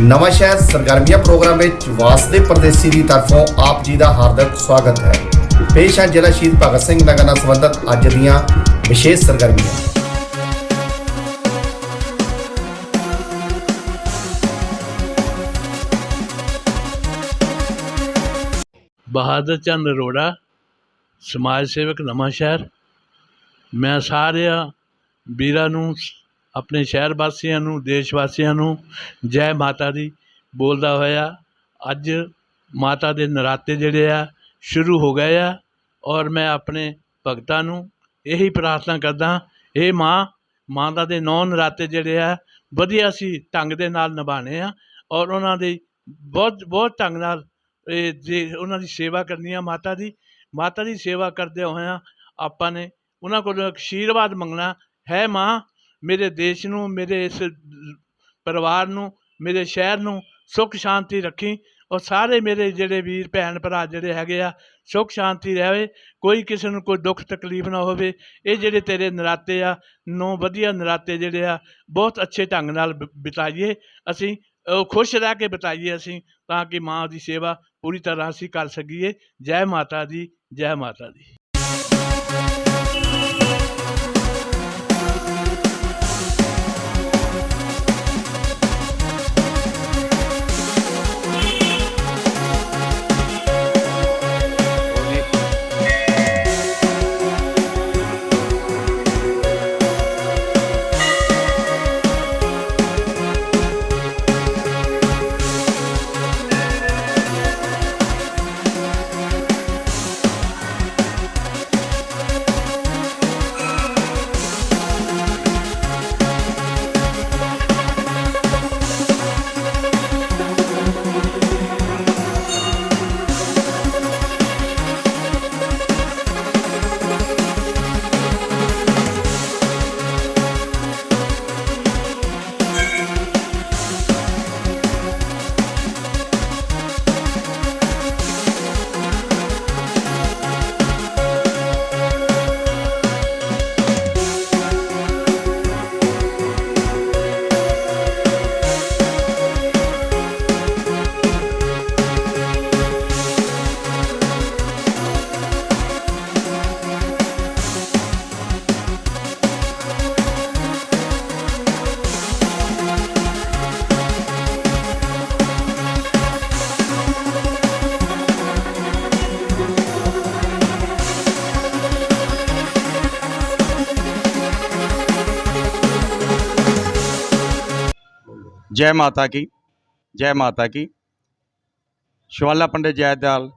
ਨਵਾਂ ਸ਼ਹਿਰ ਸਰਗਰਮੀਆਂ ਪ੍ਰੋਗਰਾਮ ਵਿੱਚ ਵਾਸਦੇ ਪਰਦੇਸੀ ਦੀ ਤਰਫੋਂ ਆਪ ਜੀ ਦਾ ਹਾਰਦਿਕ ਸਵਾਗਤ ਹੈ। ਪੇਸ਼ ਹੈ ਜ਼ਿਲ੍ਹਾ ਸ਼ਹੀਦ ਭਗਤ ਸਿੰਘ ਨਗਰ ਨਾਲ ਸੰਬੰਧਿਤ ਅੱਜ ਦੀਆਂ ਵਿਸ਼ੇਸ਼ ਸਰਗਰਮੀਆਂ। ਬਹਾਦਰ ਚੰਦ ਅਰੋੜਾ, ਸਮਾਜ ਸੇਵਕ ਨਵਾਂ ਸ਼ਹਿਰ। ਮੈਂ ਸਾਰਿਆਂ ਵੀਰਾਂ ਨੂੰ ਆਪਣੇ ਸ਼ਹਿਰ ਵਾਸੀਆਂ ਨੂੰ, ਦੇਸ਼ ਵਾਸੀਆਂ ਨੂੰ ਜੈ ਮਾਤਾ ਦੀ ਬੋਲਦਾ ਹੋਇਆ। ਅੱਜ ਮਾਤਾ ਦੇ ਨਰਾਤੇ ਜਿਹੜੇ ਆ, ਸ਼ੁਰੂ ਹੋ ਗਏ ਆ ਔਰ ਮੈਂ ਆਪਣੇ ਭਗਤਾਂ ਨੂੰ ਇਹੀ ਪ੍ਰਾਰਥਨਾ ਕਰਦਾ ਇਹ ਮਾਂ, ਮਾਤਾ ਦੇ ਨੌ ਨਰਾਤੇ ਜਿਹੜੇ ਆ, ਵਧੀਆ ਸੀ ਢੰਗ ਦੇ ਨਾਲ ਨਿਭਾਣੇ ਆ ਔਰ ਉਹਨਾਂ ਦੀ ਬਹੁਤ ਬਹੁਤ ਢੰਗ ਨਾਲ ਇਹ ਜੇ ਉਹਨਾਂ ਦੀ ਸੇਵਾ ਕਰਨੀ ਆ ਮਾਤਾ ਦੀ। ਮਾਤਾ ਦੀ ਸੇਵਾ ਕਰਦੇ ਹੋਇਆਂ ਆਪਾਂ ਨੇ ਉਹਨਾਂ ਕੋਲੋਂ ਆਸ਼ੀਰਵਾਦ ਮੰਗਣਾ, ਹੈ ਮਾਂ ਮੇਰੇ ਦੇਸ਼ ਨੂੰ, ਮੇਰੇ ਇਸ ਪਰਿਵਾਰ ਨੂੰ, ਮੇਰੇ ਸ਼ਹਿਰ ਨੂੰ ਸੁੱਖ, ਸ਼ਾਂਤੀ ਰੱਖੀ ਔਰ ਸਾਰੇ ਮੇਰੇ ਜਿਹੜੇ ਵੀਰ ਭੈਣ ਭਰਾ ਜਿਹੜੇ ਹੈਗੇ ਆ, ਸੁੱਖ, ਸ਼ਾਂਤੀ ਰਹੇ। ਕੋਈ ਕਿਸੇ ਨੂੰ ਕੋਈ ਦੁੱਖ, ਤਕਲੀਫ ਨਾ ਹੋਵੇ। ਇਹ ਜਿਹੜੇ ਤੇਰੇ ਨਰਾਤੇ ਆ, ਨੌ ਵਧੀਆ ਨਰਾਤੇ ਜਿਹੜੇ ਆ, ਬਹੁਤ ਅੱਛੇ ਢੰਗ ਨਾਲ ਬ- ਬਿਤਾਈਏ। ਅਸੀਂ ਖੁਸ਼ ਰਹਿ ਕੇ ਬਿਤਾਈਏ ਅਸੀਂ, ਤਾਂ ਕਿ ਮਾਂ ਦੀ ਸੇਵਾ ਪੂਰੀ ਤਰ੍ਹਾਂ ਅਸੀਂ ਕਰ ਸਕੀਏ। ਜੈ ਮਾਤਾ ਦੀ, ਜੈ ਮਾਤਾ ਦੀ। जय माता की, जय माता की। शिवाला पंडित जयदयाल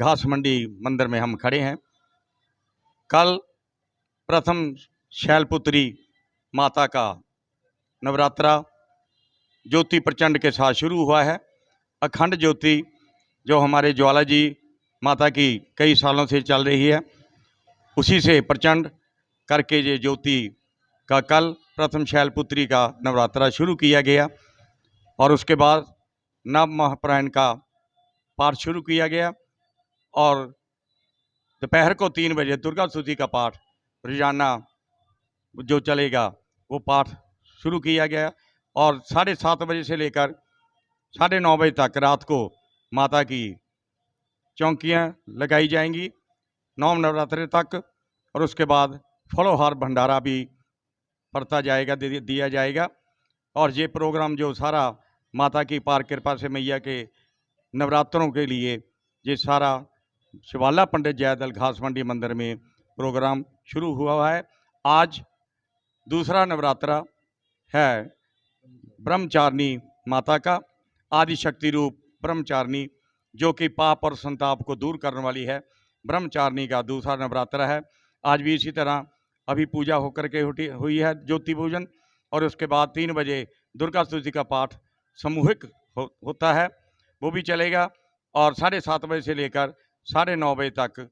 घास मंडी मंदिर में हम खड़े हैं। कल प्रथम शैलपुत्री माता का नवरात्रा ज्योति प्रचंड के साथ शुरू हुआ है। अखंड ज्योति जो हमारे ज्वाला जी माता की कई सालों से चल रही है, उसी से प्रचंड करके ये ज्योति का कल प्रथम शैलपुत्री का नवरात्रा शुरू किया गया। और उसके बाद नव महाप्रायण का पाठ शुरू किया गया और दोपहर को तीन बजे दुर्गा स्तुति का पाठ, रोज़ाना जो चलेगा, वो पाठ शुरू किया गया और साढ़े सात बजे से लेकर साढ़े नौ बजे तक रात को माता की चौकियाँ लगाई जाएँगी नौ नवरात्रे तक और उसके बाद फलोहार भंडारा भी पड़ता जाएगा दिया जाएगा और ये प्रोग्राम जो सारा माता की पार कृपा से मैया के नवरात्रों के लिए ये सारा शिवाला पंडित जयदल घास मंडी मंदिर में प्रोग्राम शुरू हुआ है। आज दूसरा नवरात्रा है ब्रह्मचारिणी माता का आदि शक्ति रूप ब्रह्मचारिणी, जो कि पाप और संताप को दूर करने वाली है। ब्रह्मचारिणी का दूसरा नवरात्रा है। आज भी इसी तरह अभी पूजा होकर के हुई है ज्योति पूजन, और उसके बाद तीन बजे दुर्गा स्तुति का पाठ सामूहिक हो, होता है वो भी चलेगा। और साढ़े सात बजे से लेकर साढ़े नौ बजे तक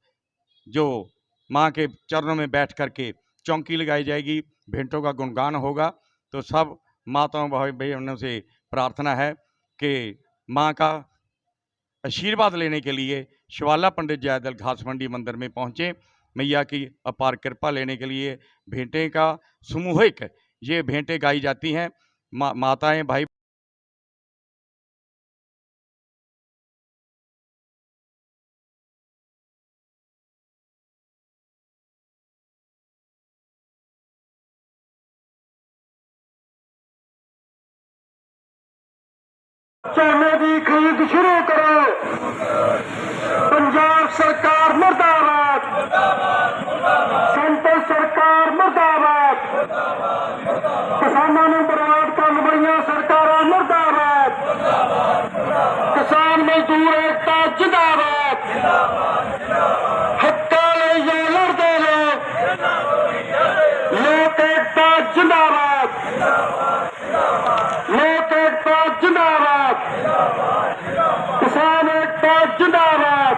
जो माँ के चरणों में बैठ करके चौंकी लगाई जाएगी भेंटों का गुणगान होगा तो सब माताओं भाई बहनों से प्रार्थना है कि माँ का आशीर्वाद लेने के लिए शिवाला पंडित जयदल घास मंडी मंदिर में पहुँचे। मैया की अपार कृपा लेने के लिए भेंटें का सामूहिक ये भेंटें गाई जाती हैं। मा, माताएँ भाई ਝੋਨੇ ਦੀ ਖਰੀਦ ਸ਼ੁਰੂ ਕਰੋ। ਪੰਜਾਬ ਸਰਕਾਰ ਮੁਰਦਾਬਾਦ। ਸੈਂਟਰ ਸਰਕਾਰ ਮੁਰਦਾਬਾਦ। ਕਿਸਾਨਾਂ ਨੂੰ ਬਰਬਾਦ ਕਰਨ ਵਾਲੀਆਂ ਸਰਕਾਰਾਂ ਮੁਰਦਾਬਾਦ। ਕਿਸਾਨ ਮਜ਼ਦੂਰ ਏਕਤਾ ਜਿੰਦਾਬਾਦ ਹੱਕਾਂ ਲਈ ਜੋ ਲੜਦੇ ਲੋਕ ਲੋਕ ਏਕਤਾ ਜਿੰਦਾਬਾਦ ਲੋਕ ਏਕਤਾ ਜਿੰਦਾਬਾਦ ਕਿਸਾਨ ਏਕਤਾ ਜਿੰਦਾਬਾਦ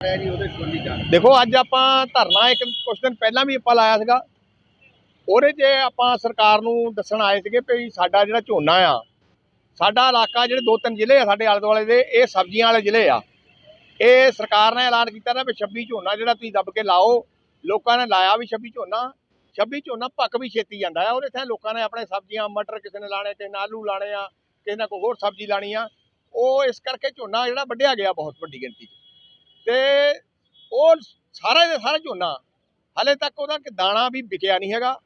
ਸੰਯੁਕਤ ਮੋਰਚਾ ਦੇਖੋ, ਅੱਜ ਆਪਾਂ ਧਰਨਾ, ਇੱਕ ਕੁਝ ਦਿਨ ਪਹਿਲਾਂ ਵੀ ਆਪਾਂ ਲਾਇਆ ਸੀਗਾ। ਉਹਦੇ 'ਚ ਆਪਾਂ ਸਰਕਾਰ ਨੂੰ ਦੱਸਣ ਆਏ ਸੀਗੇ ਵੀ ਸਾਡਾ ਜਿਹੜਾ ਝੋਨਾ ਆ ਸਾਡਾ ਇਲਾਕਾ ਜਿਹੜੇ ਦੋ ਤਿੰਨ ਜ਼ਿਲ੍ਹੇ ਆ ਸਾਡੇ ਆਲੇ ਦੁਆਲੇ ਦੇ, ਇਹ ਸਬਜ਼ੀਆਂ ਵਾਲੇ ਜ਼ਿਲ੍ਹੇ ਆ। ਇਹ ਸਰਕਾਰ ਨੇ ਐਲਾਨ ਕੀਤਾ ਨਾ ਵੀ 26 ਝੋਨਾ ਜਿਹੜਾ ਤੁਸੀਂ ਦੱਬ ਕੇ ਲਾਓ, ਲੋਕਾਂ ਨੇ ਲਾਇਆ ਵੀ 26 ਝੋਨਾ 26 ਝੋਨਾ ਪੱਕ ਵੀ ਛੇਤੀ ਜਾਂਦਾ ਆ ਔਰ ਇੱਥੇ ਲੋਕਾਂ ਨੇ ਆਪਣੇ ਸਬਜ਼ੀਆਂ, ਮਟਰ ਕਿਸੇ ਨੇ ਲਾਣੇ, ਕਿਸੇ ਨੇ ਆਲੂ ਲਾਣੇ ਆ, ਕਿਸੇ ਨੇ ਕੋਈ ਹੋਰ ਸਬਜ਼ੀ ਲਾਣੀ ਆ, ਉਹ ਇਸ ਕਰਕੇ ਝੋਨਾ ਜਿਹੜਾ ਵੱਢਿਆ ਗਿਆ ਬਹੁਤ ਵੱਡੀ ਗਿਣਤੀ 'ਚ। ਤੇ ਉਹ ਸਾਰਾ ਦੇ ਸਾਰਾ ਝੋਨਾ, ਹਲੇ ਤੱਕ ਉਹਦਾ ਕਿ, ਦਾਣਾ ਵੀ ਵਿਕਿਆ ਨਹੀਂ ਹੈਗਾ।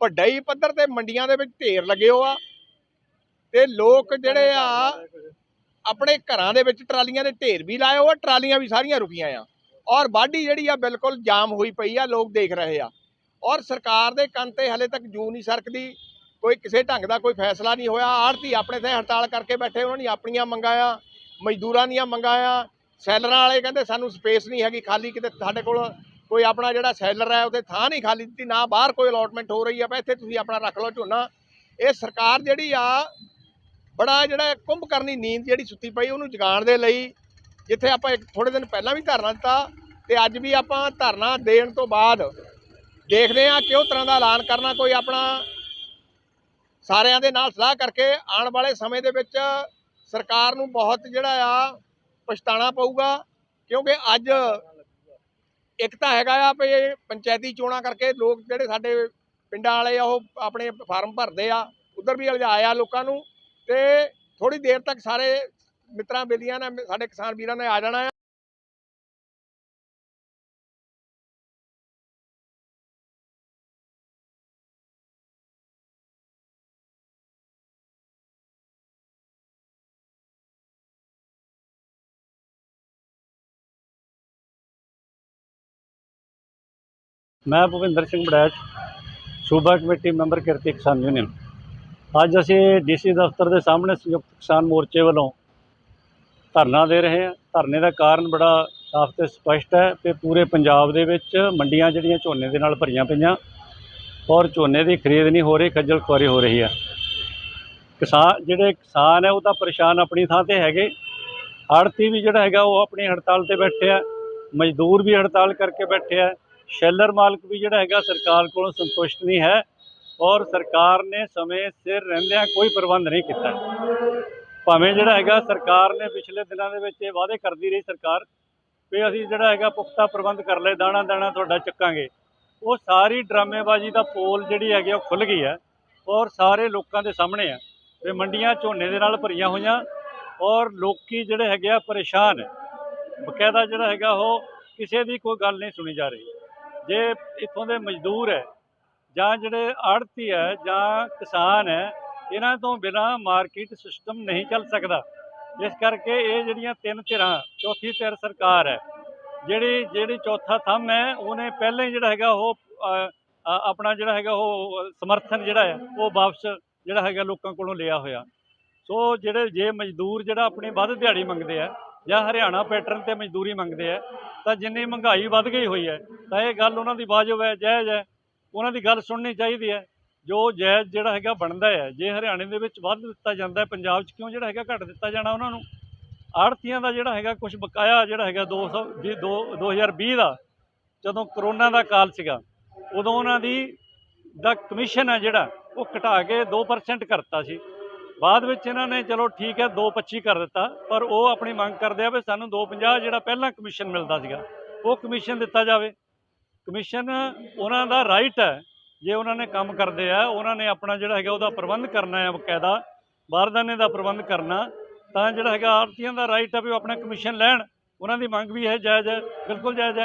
ਵੱਡੇ ਹੀ ਪੱਧਰ ਤੇ ਮੰਡੀਆਂ ਦੇ ਵਿੱਚ ਢੇਰ ਲੱਗੇ ਹੋ ਆ। ਤੇ ਲੋਕ ਜਿਹੜੇ ਆ, ਆਪਣੇ ਘਰਾਂ ਦੇ ਵਿੱਚ ਟਰਾਲੀਆਂ ਦੇ ਢੇਰ ਵੀ ਲਾਏ ਹੋ ਟਰਾਲੀਆਂ ਵੀ ਸਾਰੀਆਂ ਰੁਕੀਆਂ ਆ। ਔਰ ਵਾਢੀ ਜਿਹੜੀ ਆ ਬਿਲਕੁਲ ਜਾਮ ਹੋਈ ਪਈ ਆ, ਲੋਕ ਦੇਖ ਰਹੇ ਆ। ਔਰ ਸਰਕਾਰ ਦੇ ਕੰਨ ਤੇ ਹਲੇ ਤੱਕ ਜੂ ਨਹੀਂ ਸਰਕਦੀ। ਕੋਈ ਕਿਸੇ ਢੰਗ ਦਾ ਕੋਈ ਫੈਸਲਾ ਨਹੀਂ ਹੋਇਆ। ਆੜਤੀ ਆਪਣੇ ਤੇ ਹੜਤਾਲ ਕਰਕੇ ਬੈਠੇ, ਉਹਨਾਂ ਨੇ ਆਪਣੀਆਂ ਮੰਗਾਂ ਆ, ਮਜ਼ਦੂਰਾਂ ਦੀਆਂ ਮੰਗਾਂ ਆ। ਸੈਲਰਾਂ ਵਾਲੇ ਕਹਿੰਦੇ ਸਾਨੂੰ ਸਪੇਸ ਨਹੀਂ ਹੈਗੀ ਖਾਲੀ, ਕਿਤੇ ਸਾਡੇ ਕੋਲ ਕੋਈ ਆਪਣਾ ਜਿਹੜਾ ਸੈਲਰ ਹੈ, ਉਹਦੇ ਥਾਂ ਨਹੀਂ ਖਾਲੀ ਦਿੱਤੀ, ਨਾ ਬਾਹਰ ਕੋਈ ਅਲੋਟਮੈਂਟ ਹੋ ਰਹੀ ਆ ਵੀ ਇੱਥੇ ਤੁਸੀਂ ਆਪਣਾ ਰੱਖ ਲਓ ਝੋਨਾ। ਇਹ ਸਰਕਾਰ ਜਿਹੜੀ ਆ ਬੜਾ ਜਿਹੜਾ ਕੁੰਭ ਕਰਨੀ ਨੀਂਦ ਜਿਹੜੀ ਸੁੱਤੀ ਪਈ, ਉਹਨੂੰ ਜਗਾਉਣ ਦੇ ਲਈ ਜਿੱਥੇ ਆਪਾਂ ਇੱਕ ਥੋੜੇ ਦਿਨ ਪਹਿਲਾਂ ਵੀ ਧਰਨਾ ਦਿੱਤਾ ਤੇ ਅੱਜ ਵੀ ਆਪਾਂ ਧਰਨਾ ਦੇਣ ਤੋਂ ਬਾਅਦ ਦੇਖਦੇ ਆ ਕਿਉਂ ਤਰ੍ਹਾਂ ਦਾ ਐਲਾਨ ਕਰਨਾ, ਕੋਈ ਆਪਣਾ ਸਾਰਿਆਂ ਦੇ ਨਾਲ ਸਲਾਹ ਕਰਕੇ ਆਉਣ ਵਾਲੇ ਸਮੇਂ ਦੇ ਵਿੱਚ ਸਰਕਾਰ ਨੂੰ ਬਹੁਤ ਜਿਹੜਾ ਆ ਪਛਤਾਣਾ ਪਊਗਾ, ਕਿਉਂਕਿ ਅੱਜ ਇੱਕ ਤਾਂ ਹੈਗਾ ਆ ਵੀ ਪੰਚਾਇਤੀ ਚੋਣਾਂ ਕਰਕੇ ਲੋਕ ਜਿਹੜੇ ਸਾਡੇ ਪਿੰਡਾਂ ਵਾਲੇ ਆ, ਉਹ ਆਪਣੇ ਫਾਰਮ ਭਰਦੇ ਆ, ਉਧਰ ਵੀ ਆਇਆ ਲੋਕਾਂ ਨੂੰ। ਤੇ ਥੋੜੀ ਦੇਰ ਤੱਕ ਸਾਰੇ ਮਿੱਤਰਾਂ, ਬੇਲੀਆਂ ਨੇ ਸਾਡੇ ਕਿਸਾਨ ਵੀਰਾਂ ਨੇ ਆ ਜਾਣਾ ਆ। ਮੈਂ ਭੁਪਿੰਦਰ ਸਿੰਘ ਬੜੈਚ, ਸੂਬਾ committee member Kirti Kisan union. ਅੱਜ ਅਸੀਂ ਡੀਸੀ ਦਫ਼ਤਰ ਦੇ ਸਾਹਮਣੇ ਸੰਯੁਕਤ ਕਿਸਾਨ ਮੋਰਚੇ ਵੱਲੋਂ ਧਰਨਾ ਦੇ ਰਹੇ ਹਾਂ। ਧਰਨੇ ਦਾ ਕਾਰਨ ਬੜਾ ਸਾਫ਼ ਤੇ ਸਪਸ਼ਟ ਹੈ ਕਿ ਪੂਰੇ ਪੰਜਾਬ ਦੇ ਵਿੱਚ ਮੰਡੀਆਂ ਜਿਹੜੀਆਂ ਝੋਨੇ ਦੇ ਨਾਲ ਭਰੀਆਂ ਪਈਆਂ ਔਰ ਝੋਨੇ ਦੀ ਖਰੀਦ ਨਹੀਂ ਹੋ ਰਹੀ, ਖੱਜਲ ਖੁਆਰੀ ਹੋ ਰਹੀ ਹੈ। ਕਿਸਾਨ, ਜਿਹੜੇ ਕਿਸਾਨ ਹੈ ਉਹ ਤਾਂ ਪਰੇਸ਼ਾਨ ਆਪਣੀ ਥਾਂ ਤੇ ਹੈਗੇ। ਆੜਤੀ ਵੀ ਜਿਹੜਾ ਹੈਗਾ ਉਹ ਆਪਣੀ ਹੜਤਾਲ ਤੇ ਬੈਠੇ ਆ। ਮਜ਼ਦੂਰ ਵੀ ਹੜਤਾਲ ਕਰਕੇ ਬੈਠੇ ਆ। ਸ਼ੈਲਰ ਮਾਲਕ ਵੀ ਜਿਹੜਾ ਹੈਗਾ ਸਰਕਾਰ ਕੋਲੋਂ ਸੰਤੁਸ਼ਟ ਨਹੀਂ ਹੈ। ਔਰ ਸਰਕਾਰ ਨੇ ਸਮੇਂ ਸਿਰ ਰਹਿੰਦਿਆਂ ਕੋਈ ਪ੍ਰਬੰਧ ਨਹੀਂ ਕੀਤਾ। ਭਾਵੇਂ ਜਿਹੜਾ ਹੈਗਾ ਸਰਕਾਰ ਨੇ ਪਿਛਲੇ ਦਿਨਾਂ ਦੇ ਵਿੱਚ ਇਹ ਵਾਅਦੇ ਕਰਦੀ ਰਹੀ ਸਰਕਾਰ ਵੀ ਅਸੀਂ ਜਿਹੜਾ ਹੈਗਾ ਪੁਖਤਾ ਪ੍ਰਬੰਧ ਕਰ ਲਏ, ਦਾਣਾ ਦਾਣਾ ਤੁਹਾਡਾ ਚੱਕਾਂਗੇ। ਉਹ ਸਾਰੀ ਡਰਾਮੇਬਾਜ਼ੀ ਦਾ ਪੋਲ ਜਿਹੜੀ ਹੈਗੀ ਉਹ ਖੁੱਲ ਗਈ ਹੈ ਔਰ ਸਾਰੇ ਲੋਕਾਂ ਦੇ ਸਾਹਮਣੇ ਆ ਵੀ ਮੰਡੀਆਂ ਝੋਨੇ ਦੇ ਨਾਲ ਭਰੀਆਂ ਹੋਈਆਂ ਔਰ ਲੋਕੀ ਜਿਹੜੇ ਹੈਗੇ ਆ ਪਰੇਸ਼ਾਨ ਹੈ ਬਕਾਇਦਾ ਜਿਹੜਾ ਹੈਗਾ ਉਹ ਕਿਸੇ ਦੀ ਕੋਈ ਗੱਲ ਨਹੀਂ ਸੁਣੀ ਜਾ ਰਹੀ। ਜੇ ਇੱਥੋਂ ਦੇ ਮਜ਼ਦੂਰ ਹੈ ਜਾਂ ਜਿਹੜੇ ਆੜਤੀ ਹੈ ਜਾਂ ਕਿਸਾਨ ਹੈ, ਇਹਨਾਂ ਤੋਂ ਬਿਨਾ ਮਾਰਕੀਟ ਸਿਸਟਮ ਨਹੀਂ ਚੱਲ ਸਕਦਾ। ਇਸ ਕਰਕੇ ਇਹ ਜਿਹੜੀਆਂ ਤਿੰਨ ਧਿਰਾਂ, ਚੌਥੀ ਧਿਰ ਸਰਕਾਰ ਹੈ, ਜਿਹੜੀ ਜਿਹੜੀ ਚੌਥਾ ਥੰਮ ਹੈ, ਉਹਨੇ ਪਹਿਲਾਂ ਹੀ ਜਿਹੜਾ ਹੈਗਾ ਉਹ ਆਪਣਾ ਜਿਹੜਾ ਹੈਗਾ ਉਹ, ਸਮਰਥਨ ਜਿਹੜਾ ਹੈ, ਉਹ ਵਾਪਸ ਜਿਹੜਾ ਹੈਗਾ ਲੋਕਾਂ ਕੋਲੋਂ ਲਿਆ ਹੋਇਆ। ਸੋ ਜਿਹੜੇ, ਜੇ ਮਜ਼ਦੂਰ ਜਿਹੜਾ ਆਪਣੀ ਵੱਧ ਦਿਹਾੜੀ ਮੰਗਦੇ ਆ ਜਾਂ ਹਰਿਆਣਾ ਪੈਟਰਨ ਤੇ ਮਜ਼ਦੂਰੀ ਮੰਗਦੇ ਆ ਤਾਂ ਜਿੰਨੀ ਮਹਿੰਗਾਈ ਵੱਧ ਗਈ ਹੋਈ ਹੈ, ਤਾਂ ਇਹ ਗੱਲ ਉਹਨਾਂ ਦੀ ਵਾਜਬ ਹੈ, ਜਾਇਜ਼ ਹੈ। ਉਹਨਾਂ ਦੀ ਗੱਲ ਸੁਣਨੀ ਚਾਹੀਦੀ ਹੈ। ਜੋ ਜਾਇਜ਼ ਜਿਹੜਾ ਹੈਗਾ ਬਣਦਾ ਹੈ, ਜੇ ਹਰਿਆਣੇ ਦੇ ਵਿੱਚ ਵੱਧ ਦਿੱਤਾ ਜਾਂਦਾ ਪੰਜਾਬ 'ਚ ਕਿਉਂ ਜਿਹੜਾ ਹੈਗਾ ਘੱਟ ਦਿੱਤਾ ਜਾਣਾ ਉਹਨਾਂ ਨੂੰ? ਆੜਤੀਆਂ ਦਾ ਜਿਹੜਾ ਹੈਗਾ ਕੁਝ ਬਕਾਇਆ ਜਿਹੜਾ ਹੈਗਾ 200 ਵੀਹ- ਦੋ 2020 ਦਾ, ਜਦੋਂ ਕਰੋਨਾ ਦਾ ਕਾਲ ਸੀਗਾ, ਉਦੋਂ ਉਹਨਾਂ ਦੀ ਦਾ ਕਮਿਸ਼ਨ ਹੈ ਜਿਹੜਾ, ਉਹ ਘਟਾ ਕੇ 2% ਕਰਤਾ ਸੀ। ਬਾਅਦ ਵਿੱਚ ਇਹਨਾਂ ਨੇ ਚਲੋ ਠੀਕ ਹੈ 2.25 ਕਰ ਦਿੱਤਾ, ਪਰ ਉਹ ਆਪਣੀ ਮੰਗ ਕਰਦੇ ਆ ਵੀ ਸਾਨੂੰ 2.50 ਜਿਹੜਾ ਪਹਿਲਾਂ ਕਮਿਸ਼ਨ ਮਿਲਦਾ ਸੀਗਾ, ਉਹ ਕਮਿਸ਼ਨ ਦਿੱਤਾ ਜਾਵੇ। ਕਮਿਸ਼ਨ ਉਹਨਾਂ ਦਾ ਰਾਈਟ ਹੈ। ਜੇ ਉਹਨਾਂ ਨੇ ਕੰਮ ਕਰਦੇ ਆ, ਉਹਨਾਂ ਨੇ ਆਪਣਾ ਜਿਹੜਾ ਹੈਗਾ ਉਹਦਾ ਪ੍ਰਬੰਧ ਕਰਨਾ ਹੈ ਬਕਾਇਦਾ, ਬਾਰਦਾਨੇ ਦਾ ਪ੍ਰਬੰਧ ਕਰਨਾ, ਤਾਂ ਜਿਹੜਾ ਹੈਗਾ ਆੜਤੀਆਂ ਦਾ ਰਾਈਟ ਹੈ ਵੀ ਉਹ ਆਪਣਾ ਕਮਿਸ਼ਨ ਲੈਣ। ਉਹਨਾਂ ਦੀ ਮੰਗ ਵੀ ਹੈ ਜਾਇਜ਼ ਹੈ, ਬਿਲਕੁਲ ਜਾਇਜ਼ ਹੈ।